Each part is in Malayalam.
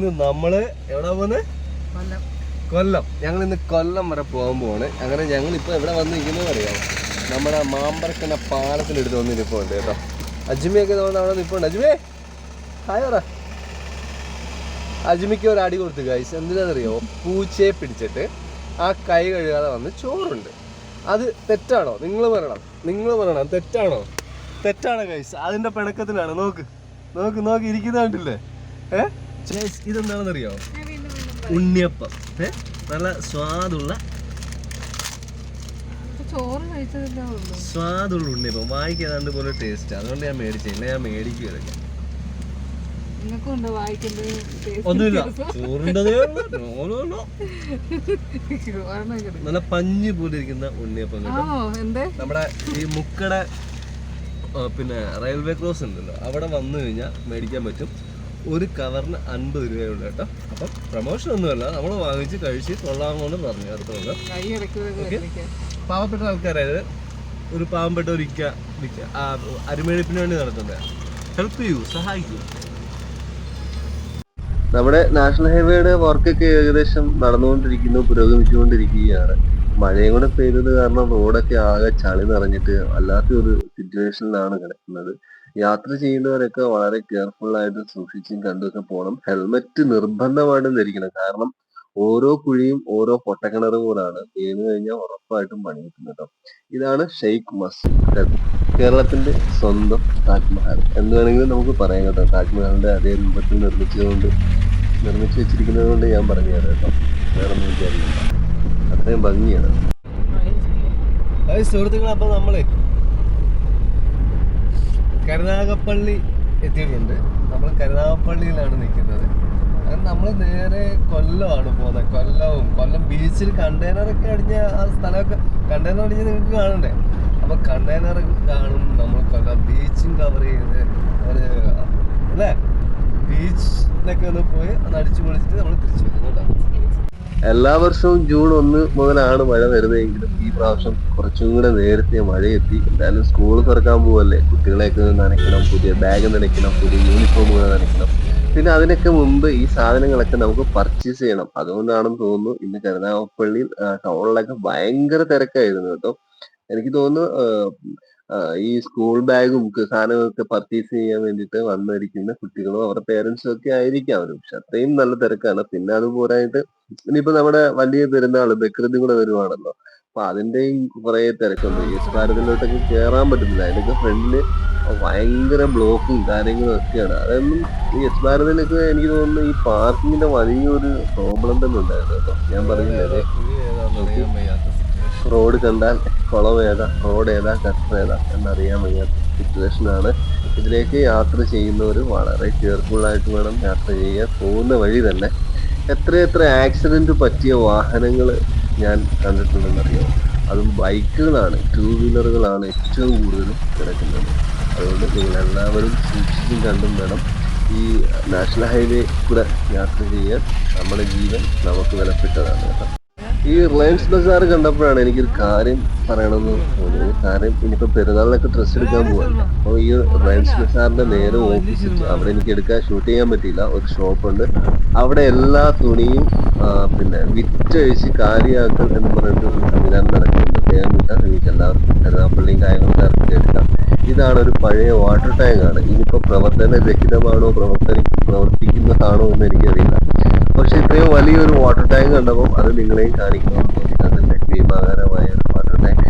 ഇന്ന് നമ്മൾ എവിടെ പോന്ന് കൊല്ലം. ഞങ്ങൾ ഇന്ന് കൊല്ലം വരെ പോകാൻ പോവാണ്. അങ്ങനെ ഞങ്ങൾ ഇപ്പൊ എവിടെ വന്ന് നിൽക്കുന്നത് അറിയാം നമ്മുടെ മാമ്പറക്കന പാലത്തിനടുത്ത് വന്ന് നിൽപ്പുണ്ട് കേട്ടോ. അജ്മിയൊക്കെ തോന്നുന്ന അവിടെ നിൽപ്പുണ്ട് അജ്മേ ഹായ് പറ. അജ്മിക്ക് ഒരു അടി കൊടുത്തു ഗൈസ് എന്തിനാണെന്നറിയോ? പൂച്ചയെ പിടിച്ചിട്ട് ആ കൈ കഴുകാതെ വന്ന് ചോറുണ്ട്. അത് തെറ്റാണോ? നിങ്ങൾ പറയണം. നിങ്ങൾ പറയണം. തെറ്റാണോ? തെറ്റാണ് ഗൈസ് അതിന്റെ പിണക്കത്തിലാണ്. നോക്ക്. നോക്ക് നോക്ക്. ഇരിക്കുന്ന കണ്ടില്ലേ? ഏ? ഗൈസ് ഇതെന്താണെന്നറിയോ? ഉണ്ണിയപ്പം. നല്ല സ്വാദുള്ള സ്വാദുള്ള ഉണ്ണിയപ്പം. വായിക്കാണ്ട് പോലെ ടേസ്റ്റ് അതുകൊണ്ട് ഞാൻ മേടിച്ചില്ല ഞാൻ മേടിക്കുകയല്ല ഒന്നുമില്ല? ചോറിന്റെതേ. നല്ല പഞ്ഞ് പോലെ ഇരിക്കുന്ന ഉണ്ണിയപ്പം നമ്മുടെ ഈ മുക്കട പിന്നെ റെയിൽവേ ക്രോസ് ഉണ്ടല്ലോ. അവിടെ വന്നു കഴിഞ്ഞാൽ മേടിക്കാൻ പറ്റും. ഒരു കവറിന് അൻപത് രൂപയുള്ളൂ കേട്ടോ. അപ്പം പ്രൊമോഷൻ ഒന്നുമല്ല നമ്മൾ വാങ്ങിച്ച് കഴിച്ച് കൊള്ളാമെന്ന് പറഞ്ഞു. അടുത്തുള്ള പാവപ്പെട്ട ആൾക്കാരായത് ഒരു പാവപ്പെട്ട ഒരു ഇക്ക വേണ്ടി നടത്തുന്നത്. ഹെൽപ്പ് ചെയ്യൂ സഹായിക്കൂ. നമ്മുടെ നാഷണൽ ഹൈവേയുടെ വർക്കൊക്കെ ഏകദേശം നടന്നുകൊണ്ടിരിക്കുന്നു പുരോഗമിച്ചുകൊണ്ടിരിക്കുകയാണ്. മഴയും കൂടെ പെയ്തത് കാരണം റോഡൊക്കെ ആകെ ചളി നിറഞ്ഞിട്ട് വല്ലാത്തൊരു സിറ്റുവേഷനിലാണ് കിടക്കുന്നത്. യാത്ര ചെയ്യുന്നവരൊക്കെ വളരെ കെയർഫുൾ ആയിട്ട് സൂക്ഷിച്ചും കണ്ടൊക്കെ പോകണം ഹെൽമെറ്റ് നിർബന്ധമായിട്ടും ധരിക്കണം. കാരണം ഓരോ കുഴിയും ഓരോ പൊട്ടക്കിണർ കൂടാണ് വീണ് കഴിഞ്ഞാൽ ഉറപ്പായിട്ടും പണി കിട്ടും കേട്ടോ. ഇതാണ് ഷെയ്ഖ് മസ്ജിദ്. കേരളത്തിന്റെ സ്വന്തം താജ്മഹൽ എന്ന് വേണമെങ്കിൽ നമുക്ക് പറയാം കേട്ടോ. താജ്മഹലിന്റെ അതേ രൂപത്തിൽ നിർമ്മിച്ചതുകൊണ്ട് നിർമ്മിച്ചു വെച്ചിരിക്കുന്നത് കൊണ്ട് ഞാൻ പറഞ്ഞു തരാം കേട്ടോ. വേറെ ഒന്നും വിചാരിക്കില്ല അത്രയും ഭംഗിയാണ്. സുഹൃത്തുക്കളെ അപ്പൊ നമ്മളെ കരുനാഗപ്പള്ളി എത്തിയിട്ടുണ്ട്. നമ്മൾ കരുനാഗപ്പള്ളിയിലാണ് നിൽക്കുന്നത്. അങ്ങനെ നമ്മൾ നേരെ കൊല്ലമാണ് പോകുന്നത്. കൊല്ലവും കൊല്ലം ബീച്ചിൽ കണ്ടെയ്നറൊക്കെ അടിഞ്ഞ ആ സ്ഥലമൊക്കെ കണ്ടെയ്നർ അടിഞ്ഞ് നിങ്ങൾക്ക് കാണണ്ടേ? അപ്പൊ കണ്ടെയ്നർ കാണും നമ്മൾ കൊല്ലം ബീച്ചും കവർ ചെയ്ത് ഒരു അല്ലേ? ബീച്ചിലൊക്കെ ഒന്ന് പോയി ഒന്ന് അടിച്ചു പൊളിച്ചിട്ട് നമ്മൾ തിരിച്ചു വരും കേട്ടോ. എല്ലാ വർഷവും ജൂൺ ഒന്ന് മുതലാണ് മഴ വരുന്നതെങ്കിലും ഈ പ്രാവശ്യം കുറച്ചും കൂടെ നേരത്തെ മഴ എത്തി എന്തായാലും സ്കൂൾ തുറക്കാൻ പോവല്ലേ? കുട്ടികളെയൊക്കെ നനയ്ക്കണം പുതിയ ബാഗ് നനയ്ക്കണം പുതിയ യൂണിഫോമുകൾ നനയ്ക്കണം. പിന്നെ അതിനൊക്കെ മുമ്പ് ഈ സാധനങ്ങളൊക്കെ നമുക്ക് പർച്ചേസ് ചെയ്യണം. അതുകൊണ്ടാണെന്ന് തോന്നുന്നു ഇന്ന് കരുനാഗപ്പള്ളിയിൽ ടൗണിലൊക്കെ ഭയങ്കര തിരക്കായിരുന്നു കേട്ടോ. എനിക്ക് തോന്നുന്നു ഈ സ്കൂൾ ബാഗും സാധനവും സാധനങ്ങളൊക്കെ പർച്ചേസ് ചെയ്യാൻ വേണ്ടിയിട്ട് വന്നിരിക്കുന്ന കുട്ടികളും അവരുടെ പേരൻസും ഒക്കെ ആയിരിക്കാം. അവരും പക്ഷെ അത്രയും നല്ല തിരക്കാണ്. പിന്നെ അത് പോരായിട്ട് ഇനിയിപ്പോ നമ്മുടെ വലിയ പെരുന്നാൾ ബക്രതി കൂടെ വരുവാണല്ലോ. അപ്പൊ അതിന്റെയും കുറെ തിരക്കുണ്ട്. ഈ ഭാരതിലോട്ടൊക്കെ കേറാൻ പറ്റുന്നില്ല അതിനൊക്കെ ഫ്രണ്ടിൽ ഭയങ്കര ബ്ലോക്കും കാര്യങ്ങളും ഒക്കെയാണ്. അതൊന്നും ഈ എസ് ഭാരതിലൊക്കെ എനിക്ക് തോന്നുന്നു ഈ പാർക്കിങ്ങിന്റെ വലിയൊരു പ്രോബ്ലം തന്നെ ഉണ്ടായിരുന്നു കേട്ടോ. ഞാൻ പറഞ്ഞില്ലേ റോഡ് കണ്ടാൽ കുളം ഏതാ റോഡ് ഏതാ കട്ടർ ഏതാ എന്നറിയാൻ വയ്യാത്ത സിറ്റുവേഷനാണ് ഇതിലേക്ക് യാത്ര ചെയ്യുന്നവർ വളരെ കെയർഫുള്ളായിട്ട് വേണം യാത്ര ചെയ്യാൻ പോകുന്ന വഴി തന്നെ എത്രയെത്ര ആക്സിഡന്റ് പറ്റിയ വാഹനങ്ങൾ ഞാൻ കണ്ടിട്ടുണ്ടെന്നറിയാം? അതും ബൈക്കുകളാണ് ടൂ വീലറുകളാണ് ഏറ്റവും കൂടുതലും കിടക്കുന്നത്. അതുകൊണ്ട് നിങ്ങൾ എല്ലാവരും സൂക്ഷിച്ചും കണ്ടും വേണം ഈ നാഷണൽ ഹൈവേ കൂടെ യാത്ര ചെയ്യാൻ. നമ്മുടെ ജീവൻ നമുക്ക് വിലപ്പെട്ടതാണ് കേട്ടോ. ഈ റിലയൻസ് ബസാർ കണ്ടപ്പോഴാണ് എനിക്കൊരു കാര്യം പറയണമെന്ന് തോന്നിയത്. കാര്യം ഇനിയിപ്പോ പെരുന്നാളിനൊക്കെ ഡ്രസ്സ് എടുക്കാൻ പോവാണ്. അപ്പോൾ ഈ റിലയൻസ് ബസാറിന്റെ നേരെ ഓപ്പോസിറ്റ് അവിടെ എനിക്ക് എടുക്കാൻ ഷൂട്ട് ചെയ്യാൻ പറ്റിയില്ല. ഒരു ഷോപ്പ് ഉണ്ട്. അവിടെ എല്ലാ തുണിയും പിന്നെ വിറ്റഴിച്ച് കാര്യമാക്കൽ എന്ന് പറഞ്ഞിട്ട് ഒരു സംവിധാനം നടക്കുന്നുണ്ട്. വേഗം കിട്ടാൻ നിങ്ങൾക്ക് എല്ലാവർക്കും കരുനാപ്പള്ളിയും കാര്യങ്ങളൊക്കെ ഇറക്കി എടുക്കാം ഇതാണ് ഒരു പഴയ വാട്ടർ ടാങ്ക് ആണ്. ഇനിയിപ്പോ പ്രവർത്തന രഹിതമാണോ പ്രവർത്തന പ്രവർത്തിക്കുന്നതാണോ എന്ന് എനിക്കറിയില്ല. ഇത്രയും വലിയൊരു വാട്ടർ ടാങ്ക് കണ്ടപ്പോൾ അത് നിങ്ങളെയും കാണിക്കണം ഭീമാകരമായ ഒരു വാട്ടർ ടാങ്ക്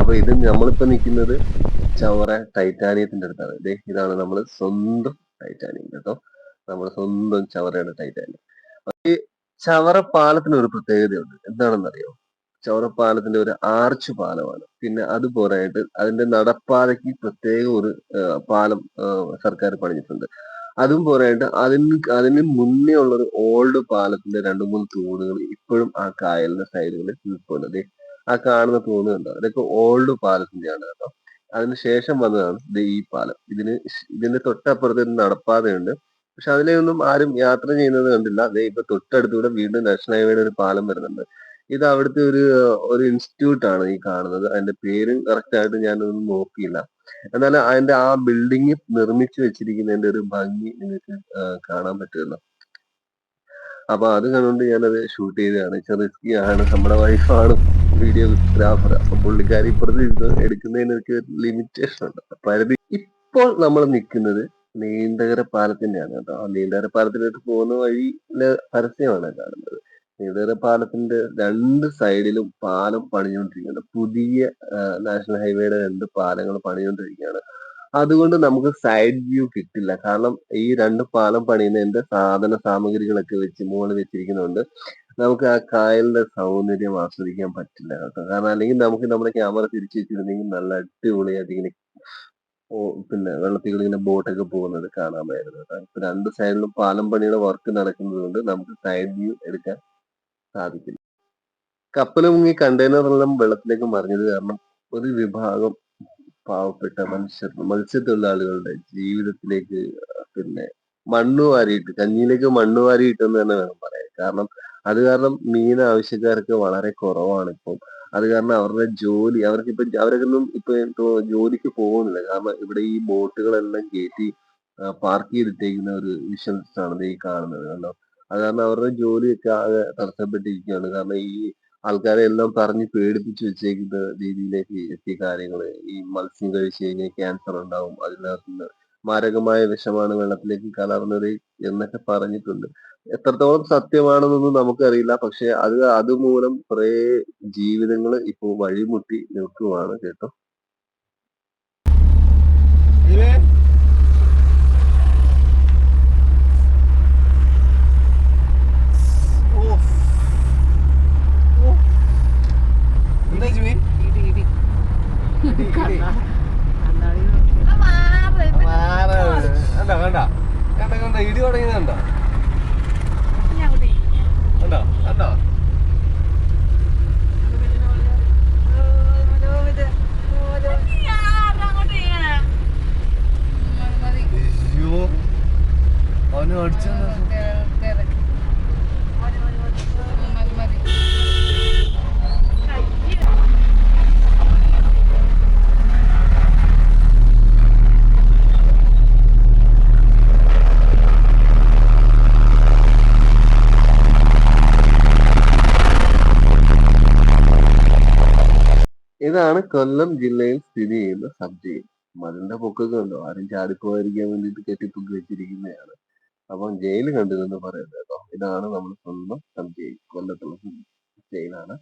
അപ്പൊ ഇത് നമ്മളിപ്പോ നിൽക്കുന്നത് ചവറ ടൈറ്റാനിയത്തിന്റെ അടുത്താണ്. ദേ ഇതാണ് നമ്മൾ സ്വന്തം ടൈറ്റാനിയം കേട്ടോ. നമ്മുടെ സ്വന്തം ചവറയുടെ ടൈറ്റാനിയം. ഈ ചവറ പാലത്തിന് ഒരു പ്രത്യേകതയുണ്ട്. എന്താണെന്നറിയോ? ചവറ പാലത്തിന്റെ ഒരു ആർച്ച് പാലമാണ്. പിന്നെ അതുപോലെ പോരായിട്ട് അതിന്റെ നടപ്പാതയ്ക്ക് പ്രത്യേക ഒരു പാലം സർക്കാർ പണിഞ്ഞിട്ടുണ്ട് അതും പോരായിട്ട് അതിന് അതിന് മുന്നേ ഉള്ള ഒരു ഓൾഡ് പാലത്തിന്റെ രണ്ട് മൂന്ന് തൂണുകൾ ഇപ്പോഴും ആ കായലിന്റെ സൈഡുകളിൽ നിൽക്കുന്നത് ആ കാണുന്ന തൂണുകളുണ്ട് അതൊക്കെ ഓൾഡ് പാലത്തിന്റെയാണ് കേട്ടോ. അതിന് ശേഷം വന്നതാണ് ഈ പാലം. ഇതിന് ഇതിന്റെ തൊട്ടപ്പുറത്ത് ഒരു നടപ്പാതയുണ്ട്. പക്ഷെ അതിലെയൊന്നും ആരും യാത്ര ചെയ്യുന്നത് കണ്ടില്ല. ദേ ഇപ്പൊ തൊട്ടടുത്തൂടെ വീണ്ടും നാഷണൽ ഹൈവേയുടെ ഒരു പാലം വരുന്നുണ്ട്. ഇത് അവിടുത്തെ ഒരു ഒരു ഇൻസ്റ്റിറ്റ്യൂട്ട് ആണ് ഈ കാണുന്നത്. അതിന്റെ പേരും കറക്റ്റ് ആയിട്ട് ഞാനൊന്നും നോക്കിയില്ല. എന്നാൽ അതിന്റെ ആ ബിൽഡിംഗ് നിർമ്മിച്ചു വെച്ചിരിക്കുന്നതിന്റെ ഒരു ഭംഗി നിങ്ങൾക്ക് കാണാൻ പറ്റുമല്ലോ. അപ്പൊ അത് കണ്ടുകൊണ്ട് ഞാനത് ഷൂട്ട് ചെയ്തതാണ്. റിസ്കി ആണ്. നമ്മുടെ വൈഫാണ് വീഡിയോഗ്രാഫർ അപ്പൊ പുള്ളിക്കാരി ഇപ്പുറത്ത് ഇരുന്ന് എടുക്കുന്നതിനൊക്കെ ലിമിറ്റേഷൻ ഉണ്ട്. പരിധി ഇപ്പോൾ നമ്മൾ നിൽക്കുന്നത് നീണ്ടകര പാലത്തിന്റെയാണ് കേട്ടോ. ആ നീണ്ടകര പാലത്തിലേക്ക് പോകുന്ന വഴിയിലെ പരസ്യമാണ് കാണുന്നത്. നീണ്ടകര പാലത്തിന്റെ രണ്ട് സൈഡിലും പാലം പണിഞ്ഞുകൊണ്ടിരിക്കുകയാണ് പുതിയ നാഷണൽ ഹൈവേയുടെ രണ്ട് പാലങ്ങൾ പണിഞ്ഞുകൊണ്ടിരിക്കുകയാണ്. അതുകൊണ്ട് നമുക്ക് സൈഡ് വ്യൂ കിട്ടില്ല. കാരണം ഈ രണ്ട് പാലം പണിയുന്നതിന്റെ സാധന സാമഗ്രികളൊക്കെ വെച്ച് മുകളിൽ വെച്ചിരിക്കുന്നതുകൊണ്ട് നമുക്ക് ആ കായലിന്റെ സൗന്ദര്യം ആസ്വദിക്കാൻ പറ്റില്ല കേട്ടോ. കാരണം അല്ലെങ്കിൽ നമുക്ക് നമ്മുടെ ക്യാമറ തിരിച്ചു വെച്ചിരുന്നെങ്കിൽ നല്ല അടിപൊളിയായിട്ട് ഇങ്ങനെ പിന്നെ വെള്ളത്തിൽ ഇങ്ങനെ ബോട്ടൊക്കെ പോകുന്നത് കാണാമായിരുന്നു കേട്ടോ. രണ്ട് സൈഡിലും പാലം പണിയുടെ വർക്ക് നടക്കുന്നത് കൊണ്ട് നമുക്ക് സൈഡ് വ്യൂ എടുക്കാൻ സാധിക്കില്ല. കപ്പൽ മുങ്ങി കണ്ടെയ്നറെല്ലാം വെള്ളത്തിലേക്ക് മറിഞ്ഞത് കാരണം ഒരു വിഭാഗം പാവപ്പെട്ട മനുഷ്യർ മത്സ്യത്തൊഴിലാളികളുടെ ജീവിതത്തിലേക്ക് പിന്നെ മണ്ണ് വാരിയിട്ട് കഞ്ഞിയിലേക്ക് മണ്ണ് വാരിയിട്ടെന്ന് തന്നെ വേണം പറയാൻ. കാരണം അത് കാരണം മീൻ ആവശ്യക്കാർക്ക് വളരെ കുറവാണ് ഇപ്പം അത് കാരണം അവരുടെ ജോലി അവർക്ക് ഇപ്പൊ അവരൊക്കെ ഒന്നും ഇപ്പൊ ജോലിക്ക് പോകുന്നില്ല. കാരണം ഇവിടെ ഈ ബോട്ടുകളെല്ലാം കയറ്റി പാർക്ക് ചെയ്തിട്ടേക്കുന്ന ഒരു വിഷ്വൽസ് ആണ് ഈ കാണുന്നത്. കണ്ടോ? അത് കാരണം അവരുടെ ജോലിയൊക്കെ ആകെ തടസ്സപ്പെട്ടിരിക്കുകയാണ്. കാരണം ഈ ആൾക്കാരെ എല്ലാം പറഞ്ഞ് പേടിപ്പിച്ചു വെച്ചേക്കുന്ന രീതിയിലേക്ക് എത്തിയ കാര്യങ്ങൾ ഈ മത്സ്യം കഴിച്ചു കഴിഞ്ഞാൽ ക്യാൻസർ ഉണ്ടാവും അതിനകത്തുനിന്ന് മാരകമായ വിഷമാണ് വെള്ളത്തിലേക്ക് കലർന്നത് എന്നൊക്കെ പറഞ്ഞിട്ടുണ്ട്. എത്രത്തോളം സത്യമാണെന്നൊന്നും നമുക്കറിയില്ല. പക്ഷെ അത് അതുമൂലം കുറെ ജീവിതങ്ങൾ ഇപ്പോ വഴിമുട്ടി നിൽക്കുവാണ് കേട്ടോ. എന്താ. മാറ്. കണ്ടോ കണ്ടോ കണ്ടോ കണ്ടോ ഇടി തുടങ്ങിയത് കണ്ടോ കണ്ടോ. അയ്യോ അവന് അടിച്ചു ഇറക്ക്, ഇറക്ക്. മതി, മതി. ഇതാണ് കൊല്ലം ജില്ലയിൽ സ്ഥിതി ചെയ്യുന്ന സബ് ജയിൽ മതിലിന്റെ പൊക്കൊക്കെ ഉണ്ടോ ആരും ചാടിപ്പോയിരിക്കാൻ വേണ്ടിയിട്ട് കെട്ടിപ്പൊക്കി വെച്ചിരിക്കുന്നതാണ് അപ്പം ജയിൽ കണ്ടിരുന്നു പറയുന്നത് കേട്ടോ. ഇതാണ് നമ്മൾ സ്വന്തം സബ് ജയിൽ കൊല്ലത്തുള്ള ജയിലാണ്.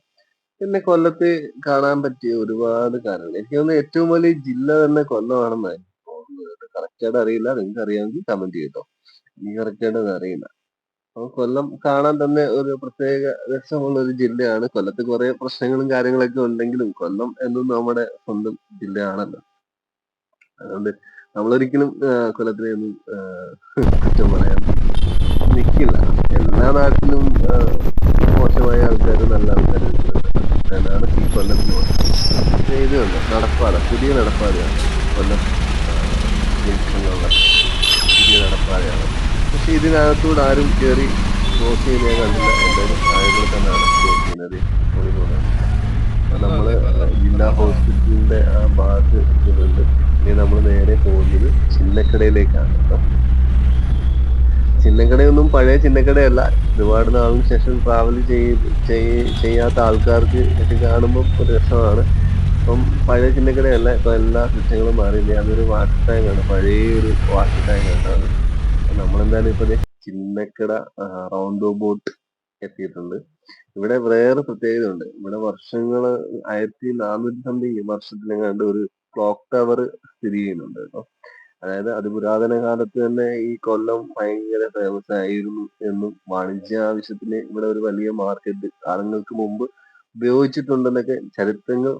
പിന്നെ കൊല്ലത്ത് കാണാൻ പറ്റിയ ഒരുപാട് കാര്യങ്ങൾ. എനിക്ക് തോന്നുന്നു ഏറ്റവും വലിയ ജില്ല തന്നെ കൊല്ലമാണെന്നാണ് എനിക്ക് തോന്നുന്നത്. കറക്റ്റായിട്ട് അറിയില്ല. നിങ്ങൾക്ക് അറിയാമെങ്കിൽ കമന്റ് ചെയ്തോ എനിക്ക് കറക്റ്റായിട്ട് അറിയില്ല. അപ്പൊ കൊല്ലം കാണാൻ തന്നെ ഒരു പ്രത്യേക രസമുള്ള ഒരു ജില്ലയാണ്. കൊല്ലത്ത് കുറെ പ്രശ്നങ്ങളും കാര്യങ്ങളൊക്കെ ഉണ്ടെങ്കിലും കൊല്ലം എന്നും നമ്മുടെ സ്വന്തം ജില്ലയാണല്ലോ. അതുകൊണ്ട് നമ്മളൊരിക്കലും കൊല്ലത്തിനെ ഒന്നും കുറ്റം പറയാൻ നിൽക്കില്ല എല്ലാ നാട്ടിലും മോശമായ ആൾക്കാർ നല്ല ആൾക്കാർ എന്നാണ് ഈ കൊല്ലത്തിന് ഇത് കണ്ടോ നടപ്പാത. പുതിയ നടപ്പാതയാണ് കൊല്ലം പുതിയ നടപ്പാതയാണ്. പക്ഷെ ഇതിനകത്തൂടെ ആരും കയറി ക്രോസ് ചെയ്യുന്ന കണ്ടില്ല. എന്തായാലും ആളുകൾ തന്നെയാണ് ക്രോസ് ചെയ്യുന്നത്. നമ്മൾ ജില്ലാ ഹോസ്പിറ്റലിന്റെ ആ ഭാഗത്ത് എത്തുന്നുണ്ട് ഇനി നമ്മൾ നേരെ പോകുന്നത് ചിന്നക്കടയിലേക്കാണ് കേട്ടോ. ചിന്നക്കടയൊന്നും പഴയ ചിന്നക്കടയല്ല. ഒരുപാട് നാളിന് ശേഷം ട്രാവൽ ചെയ്യാത്ത ആൾക്കാർക്ക് ഇത് കാണുമ്പോൾ ഒരു രസമാണ്. അപ്പം പഴയ ചിന്നക്കടയല്ല. ഇപ്പം എല്ലാ സിസ്റ്റങ്ങളും മാറിയില്ലേ അതൊരു വാട്ടർ ആണ്. പഴയ ഒരു വാട്ടർ ടാങ്കാണ് നമ്മളെന്തായാലും ഇപ്പൊ ചിന്നക്കട റൗണ്ട് ബോട്ട് എത്തിയിട്ടുണ്ട്. ഇവിടെ വേറെ പ്രത്യേകത ഉണ്ട് ഇവിടെ വർഷങ്ങൾ ആയിരത്തി നാനൂറ്റി സംതിങ് വർഷത്തിലെങ്ങാണ്ട് ഒരു ക്ലോക്ക് ടവർ സ്ഥിതി ചെയ്യുന്നുണ്ട് കേട്ടോ. അതായത് അത് പുരാതന കാലത്ത് തന്നെ ഈ കൊല്ലം ഭയങ്കര ഫേമസ് ആയിരുന്നു എന്നും വാണിജ്യ ആവശ്യത്തിന് ഇവിടെ ഒരു വലിയ മാർക്കറ്റ് കാലങ്ങൾക്ക് മുമ്പ് ഉപയോഗിച്ചിട്ടുണ്ടെന്നൊക്കെ ചരിത്രങ്ങൾ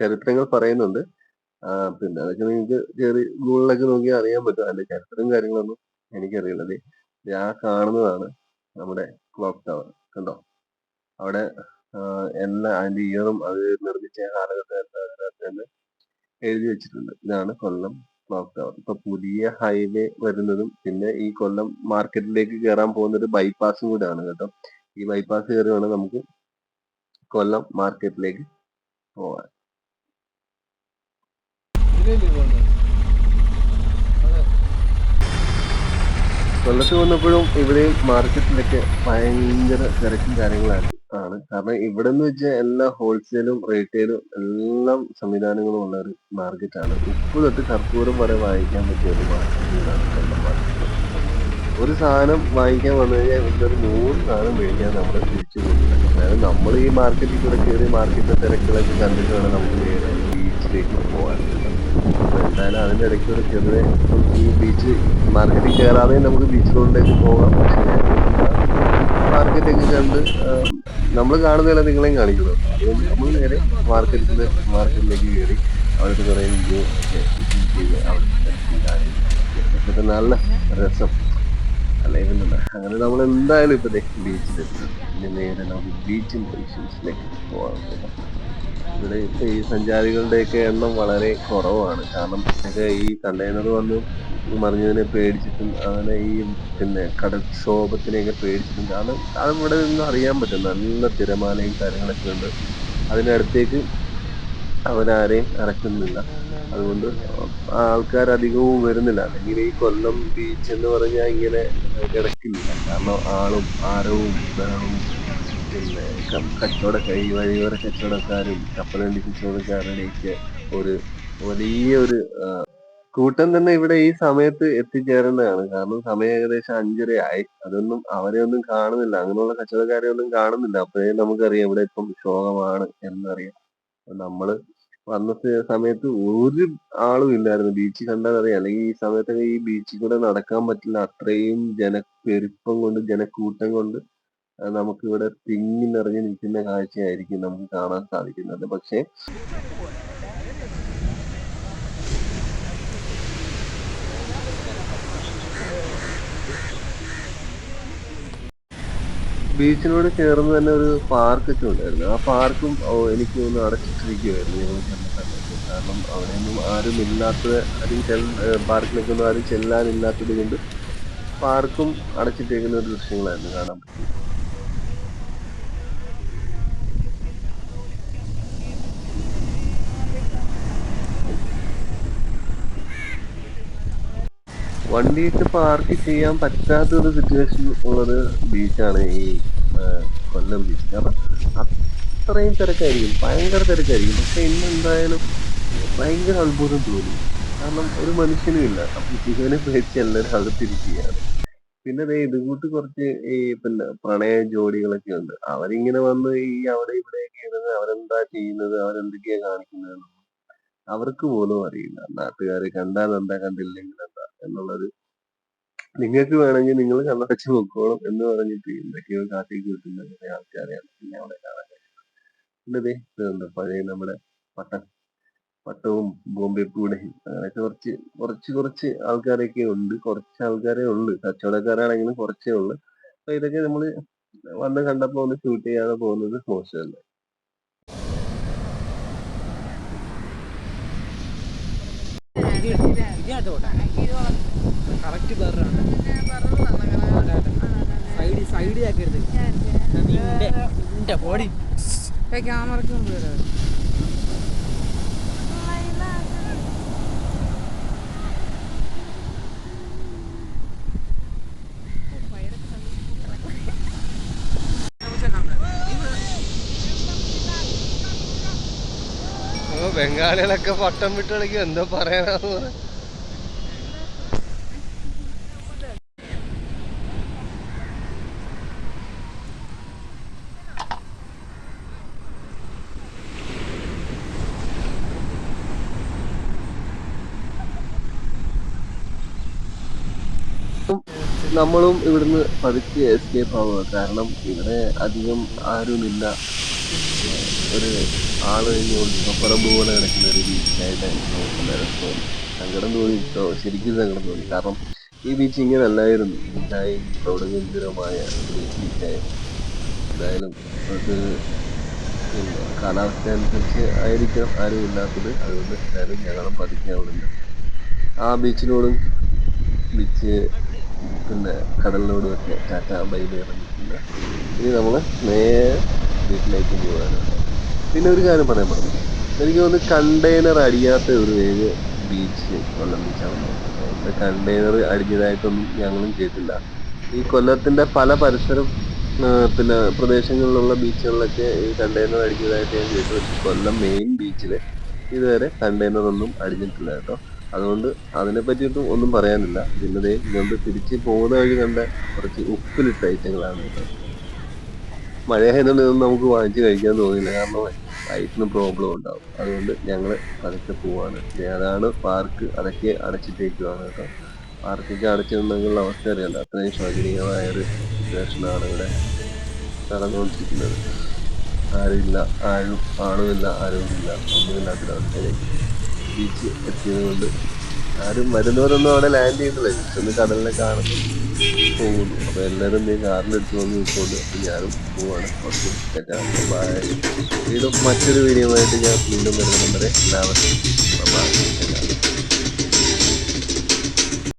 ചരിത്രങ്ങൾ പറയുന്നുണ്ട്. പിന്നെ അതൊക്കെ നിങ്ങൾക്ക് ചെറിയ ഗൂഗിളിലൊക്കെ നോക്കി അറിയാൻ പറ്റും. അതിന്റെ ചരിത്രം കാര്യങ്ങളൊന്നും ദേ ആ കാണുന്നതാണ് നമ്മുടെ ക്ലോക്ക് ടവർ. കണ്ടോ? അവിടെ എല്ലാ അതിന്റെ ഇയറും അത് നിർമ്മിച്ച കാലഘട്ടം അതിനകത്ത് തന്നെ എഴുതി വെച്ചിട്ടുണ്ട്. ഇതാണ് കൊല്ലം ക്ലോക്ക് ടവർ. ഇപ്പൊ പുതിയ ഹൈവേ വരുന്നതും പിന്നെ ഈ കൊല്ലം മാർക്കറ്റിലേക്ക് കയറാൻ പോകുന്ന ബൈപ്പാസും കൂടെ ആണ് കേട്ടോ. ഈ ബൈപ്പാസ് കയറി വേണം നമുക്ക് കൊല്ലം മാർക്കറ്റിലേക്ക് പോവാൻ ഇതിലല്ലേ പോകുന്നത് അതെ കൊല്ലത്ത് വന്നപ്പോഴും ഇവിടെയും മാർക്കറ്റിലൊക്കെ ഭയങ്കര തിരക്കും കാര്യങ്ങളാണ്. ആണ്. കാരണം ഇവിടെ എന്ന് വെച്ചാൽ എല്ലാ ഹോൾസെയിലും റീറ്റെയിലും എല്ലാം സംവിധാനങ്ങളും ഉള്ള ഒരു മാർക്കറ്റാണ് ഉപ്പ് തൊട്ട് കർപ്പൂരം വരെ വാങ്ങിക്കാൻ പറ്റിയ ഒരു മാർക്കറ്റിലാണ് കൊല്ലം മാർക്കറ്റ് ഒരു സാധനം വാങ്ങിക്കാൻ വന്നു കഴിഞ്ഞാൽ ഇവിടുത്തെ ഒരു നൂറ് സാധനം മേടിക്കാൻ നമ്മൾ തിരിച്ചു പോകുന്നുണ്ട്. അതായത് നമ്മൾ ഈ മാർക്കറ്റിൽ കൂടെ കയറി മാർക്കറ്റിലെ തിരക്കുകളൊക്കെ കണ്ടിട്ട് വേണം നമുക്ക് ബീച്ചിലേക്ക് പോകാൻ. എന്തായാലും അതിന്റെ ഇടയ്ക്ക് ഒരു ചെറിയ ഈ ബീച്ച് മാർക്കറ്റിൽ കയറാതെ നമുക്ക് ബീച്ച് റോഡിലേക്ക് പോകാം. പക്ഷേ മാർക്കറ്റൊക്കെ കണ്ട് നമ്മൾ കാണുന്നതല്ല നിങ്ങളെയും കാണിക്കുന്നത്. നമ്മൾ നേരെ മാർക്കറ്റിൽ മാർക്കറ്റിലേക്ക് കയറി അവിടുത്തെ കുറേ വീഡിയോ ഒക്കെ ചെയ്ത് അവിടുത്തെ നല്ല രസം. അങ്ങനെ നമ്മൾ എന്തായാലും ഇപ്പൊ ബീച്ചിലെത്തി ഇനി നേരെ നമുക്ക് ബീച്ചിന്റെ പൊസിഷൻസിലേക്ക് പോകാം കേട്ടോ. ഇവിടെ ഇപ്പൊ ഈ സഞ്ചാരികളുടെയൊക്കെ എണ്ണം വളരെ കുറവാണ്. കാരണം ഒക്കെ ഈ കണ്ടെയ്നർ വന്ന് മറിഞ്ഞതിനെ പേടിച്ചിട്ടും അങ്ങനെ ഈ പിന്നെ കടക്ഷോഭത്തിനെയൊക്കെ പേടിച്ചിട്ടും കാരണം അത് ഇവിടെ നിന്ന് അറിയാൻ പറ്റും. നല്ല തിരമാലയും കാര്യങ്ങളൊക്കെ ഉണ്ട്. അതിനടുത്തേക്ക് അവരാരെയും ഇറക്കുന്നില്ല അതുകൊണ്ട് ആൾക്കാർ അധികവും വരുന്നില്ല. അല്ലെങ്കിൽ ഈ കൊല്ലം ബീച്ച് എന്ന് പറഞ്ഞാൽ ഇങ്ങനെ കിടക്കില്ല. കാരണം ആളും ആരവും ബഹളവും പിന്നെ കച്ചവട കൈ വഴിയോര കച്ചവടക്കാരും കപ്പലണ്ടി കച്ചവടക്കാരുടെയൊക്കെ ഒരു വലിയ ഒരു കൂട്ടം തന്നെ ഇവിടെ ഈ സമയത്ത് എത്തിച്ചേരേണ്ടതാണ് കാരണം സമയം ഏകദേശം അഞ്ചര ആയി അതൊന്നും അവരെ ഒന്നും കാണുന്നില്ല. അങ്ങനെയുള്ള കച്ചവടക്കാരെ ഒന്നും കാണുന്നില്ല. അപ്പോഴേ നമുക്കറിയാം ഇവിടെ ഇപ്പം ശോകമാണ് എന്നറിയാം. നമ്മൾ വന്ന സമയത്ത് ഒരു ആളും ഇല്ലായിരുന്നു. ബീച്ച് കണ്ടാൽ അല്ലെങ്കിൽ ഈ സമയത്തൊക്കെ ഈ ബീച്ചിൽ കൂടെ നടക്കാൻ പറ്റില്ല. അത്രയും ജനപ്പെരുപ്പം കൊണ്ട് ജനക്കൂട്ടം കൊണ്ട് അത് നമുക്ക് ഇവിടെ തിങ്ങി നിറഞ്ഞു നിൽക്കുന്ന കാഴ്ചയായിരിക്കും നമുക്ക് കാണാൻ സാധിക്കുന്നത്. പക്ഷേ ബീച്ചിനോട് ചേർന്ന് തന്നെ ഒരു പാർക്കൊക്കെ ഉണ്ടായിരുന്നു ആ പാർക്കും എനിക്ക് തോന്നുന്നു അടച്ചിട്ടിരിക്കുമായിരുന്നു ഞങ്ങൾ ചെന്ന സമയത്ത് കാരണം അവിടെയൊന്നും ആരും ആരും ചെല്ല പാർക്കിലൊക്കെ ഒന്നും ആരും ചെല്ലാനില്ലാത്തത് കൊണ്ട് പാർക്കും അടച്ചിട്ടിരിക്കുന്ന ഒരു ദൃശ്യങ്ങളായിരുന്നു കാണാൻ പറ്റിയത്. വണ്ടിയിട്ട് പാർക്ക് ചെയ്യാൻ പറ്റാത്ത ഒരു സിറ്റുവേഷൻ ഉള്ളത് ബീച്ചാണ് ഈ കൊല്ലം ബീച്ച് കാരണം അത്രയും തിരക്കായിരിക്കും ഭയങ്കര തിരക്കായിരിക്കും. പക്ഷെ ഇന്ന് എന്തായാലും ഭയങ്കര അത്ഭുതം തോന്നി. കാരണം ഒരു മനുഷ്യനും ഇല്ല. അപ്പൊ ജീവനെ പേടിച്ച് എല്ലാവരും അകത്തിരിക്കുകയാണ്. പിന്നെ ദേ ഇതുകൂട്ട് കുറച്ച് ഈ പിന്നെ പ്രണയ ജോഡികളൊക്കെ ഉണ്ട്. അവരിങ്ങനെ വന്ന് ഈ അവിടെ ഇവിടെയൊക്കെ ഇടുന്നത് അവരെന്താ ചെയ്യുന്നത് അവരെന്തൊക്കെയാ കാണിക്കുന്നത് അവർക്ക് പോലും അറിയില്ല. നാട്ടുകാരെ കണ്ടാൽ എന്താ കണ്ടില്ലെങ്കിൽ എന്നുള്ളത്. നിങ്ങൾക്ക് വേണമെങ്കിൽ നിങ്ങൾ കണ്ണടച്ച് നോക്കോളും എന്ന് പറഞ്ഞിട്ട് എന്തൊക്കെയോ കാട്ടി കൂട്ടുന്ന കുറെ ആൾക്കാരെയാണ് പിന്നെ അവിടെ കാണാൻ കഴിയുന്നത്. ഇതേ പഴയ നമ്മുടെ പട്ടം പട്ടവും ബോംബെ പൂടയും അങ്ങനെയൊക്കെ കുറച്ച് കുറച്ച് കുറച്ച് ആൾക്കാരൊക്കെ ഉണ്ട്. കുറച്ച് ആൾക്കാരേ ഉള്ളു. കച്ചവടക്കാരാണെങ്കിലും കുറച്ചേ ഉള്ളു. അപ്പൊ ഇതൊക്കെ നമ്മൾ വന്ന് കണ്ടപ്പോ ഒന്ന് ഷൂട്ട് ചെയ്യാതെ പോകുന്നത് മോശമല്ല? കറക്റ്റ് ബെറാണ്. സൈഡ് സൈഡ് ആക്കരുത്. നിന്റെ നിന്റെ ബോഡി ക്യാമറയ്ക്ക് മുമ്പ് വരാം. ബംഗാളികളൊക്കെ പട്ടം വിട്ട് കളിക്കും. എന്താ പറയാനാന്ന് പറ നമ്മളും ഇവിടുന്ന് പതുക്കെ എസ്കേപ്പ് ആവുക. കാരണം ഇവിടെ അധികം ആരുമില്ല ഒരു ആൾ കഴിഞ്ഞുകൊണ്ട് പറമ്പ് പോലെ കിടക്കുന്ന ഒരു ബീച്ചായിട്ട് നോക്കുന്നേരം സങ്കടം തോന്നി. കേട്ടോ ശരിക്കും സങ്കടം തോന്നി. കാരണം ഈ ബീച്ച് ഇങ്ങനെ അല്ലായിരുന്നു. ഇതായി പ്രൗഢഗംഭീരമായ ബീച്ചായിരുന്നു എന്തായാലും അത് പിന്നെ കാലാവസ്ഥ അനുസരിച്ച് ആയിരിക്കാം. ആരും ഇല്ലാത്തത്. അതുകൊണ്ട് എന്തായാലും ഞങ്ങളും പതുക്കെ അവിടെ ആ ബീച്ചിനോടും ബീച്ച് പിന്നെ കടലിനോടും ഒക്കെ ടാറ്റ ബൈ ബൈ പറഞ്ഞിട്ടുണ്ട്. ഇനി നമ്മൾ നേരെ വീട്ടിലേക്ക് പോകാനാണ്. പിന്നെ ഒരു കാര്യം പറയാൻ പറഞ്ഞു എനിക്ക് തോന്നുന്നു കണ്ടെയ്നർ അടിയാത്ത ഒരു ഏഴ് ബീച്ച് കൊല്ലം ബീച്ചാണ് അതുകൊണ്ട് കണ്ടെയ്നർ അടിഞ്ഞതായിട്ടൊന്നും ഞങ്ങളും കേട്ടില്ല. ഈ കൊല്ലത്തിന്റെ പല പരിസരം പിന്നെ പ്രദേശങ്ങളിലുള്ള ബീച്ചുകളിലൊക്കെ ഈ കണ്ടെയ്നർ അടിഞ്ഞതായിട്ട് ഞാൻ കേട്ടു കൊല്ലം മെയിൻ ബീച്ചിൽ ഇതുവരെ കണ്ടെയ്നർ ഒന്നും അടിഞ്ഞിട്ടില്ല കേട്ടോ. അതുകൊണ്ട് അതിനെ പറ്റിയിട്ടും ഒന്നും പറയാനില്ല. പിന്നെ ഇങ്ങോട്ട് തിരിച്ച് പോകുന്ന വഴി കണ്ട കുറച്ച് ഉപ്പിലിട്ട ഐറ്റങ്ങളാണ് മഴയായതുകൊണ്ട് ഇതൊന്നും നമുക്ക് വാങ്ങിച്ച് കഴിക്കാൻ തോന്നിയില്ല. കാരണം വയറ്റിന് പ്രോബ്ലം ഉണ്ടാവും. അതുകൊണ്ട് ഞങ്ങൾ അതൊക്കെ പോവാണ്. അതാണ് പാർക്ക്. അതൊക്കെ അടച്ചിട്ടേക്കുവാണ് കേട്ടോ. പാർക്കൊക്കെ അടച്ചിട്ടുണ്ടെങ്കിലുള്ള അവസ്ഥ അറിയണ്ട. അത്രയും ശോചനീയമായ ഒരു സിറ്റുവേഷനാണ് ഇവിടെ നടന്നുകൊണ്ടിരിക്കുന്നത്. ആരുമില്ല. ആരും ആളുമില്ല ആരുമില്ല. ഒന്നുമില്ലാത്തൊരവസ്ഥയിലേക്ക് ബീച്ച് എത്തിയത് കൊണ്ട് ആരും വരുന്നവരൊന്നും അവിടെ ലാൻഡ് ചെയ്തില്ല ചെന്ന് കടലിനെ കാണുന്നു പോകുന്നു. അപ്പോൾ എല്ലാവരും നീ കാറിലെടുത്ത് വന്ന് നിൽക്കൊണ്ട് ഞാനും പോവാണ്. ഓക്കെ വീണ്ടും മറ്റൊരു വീഡിയോ ആയിട്ട് ഞാൻ വീണ്ടും വരുന്നുണ്ട് എല്ലാവർക്കും